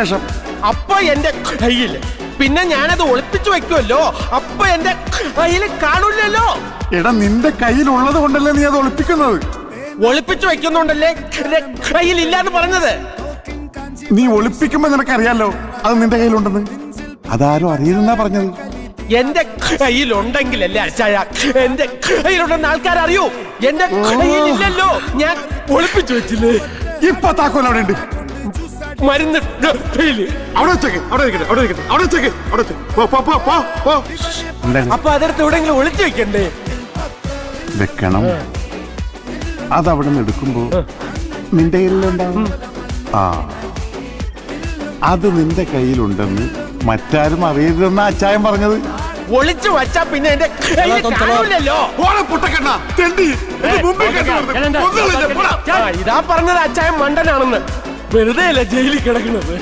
ശേഷം അപ്പൊ എന്റെ കയ്യിൽ പിന്നെ ഞാനത് ഒളിപ്പിച്ചു വെക്കുമല്ലോ അപ്പൊ എന്റെ കയ്യിൽ കാണില്ലല്ലോ. എടാ നിന്റെ കയ്യിലുള്ളത് കൊണ്ടല്ലേ നീ അത് ഒളിപ്പിക്കുന്നത്? ഒളിപ്പിച്ചു വെക്കുന്നുണ്ടല്ലേ കയ്യിൽ ഇല്ലാന്ന് പറഞ്ഞത്? നീ ഒളിപ്പിക്കുമ്പോ നിനക്കറിയാലോ അത് നിന്റെ കയ്യിലുണ്ടെന്ന്. അതാരും അറിയുന്നാ പറഞ്ഞത്. എന്റെ കയ്യിലുണ്ടെങ്കിലല്ലേ അച്ചായ എന്റെ കയ്യിലുണ്ടെന്ന് ആൾക്കാർ അറിയൂ എന്റെ കയ്യിലില്ലല്ലോ ഞാൻ ഒളിപ്പിച്ചു വെച്ചില്ലേ? ഇപ്പൊ താക്കോൽ അവിടെ ഉണ്ട് മരുന്ന് അവിടെ വെച്ചേക്ക് അവിടെ ഇരിക്കട്ടെ അവിടെ ഇരിക്കട്ടെ അവിടെ വെച്ചേക്ക് അവിടെ. പോ, പോ, പോ, പോ, പോ. എന്താണ്? അപ്പൊ അതെടുത്ത് എവിടെയെങ്കിലും ഒളിച്ചു വെക്കണ്ടേ? വെക്കണം. അതവിടെ നിന്ന് എടുക്കുമ്പോ നിന്റെ കയ്യിലുണ്ടാവും. ആ. അത് നിന്റെ കയ്യിലുണ്ടെന്ന് മറ്റാരും അറിയരുതെന്ന് അച്ചായൻ പറഞ്ഞത്. ഒളിച്ചു വച്ചാ പിന്നെ എന്റെ ഇതാ പറഞ്ഞത് അച്ചായൻ മണ്ടനാണെന്ന്. വെറുതെ അല്ല ജയിലിൽ കിടക്കുന്നത്?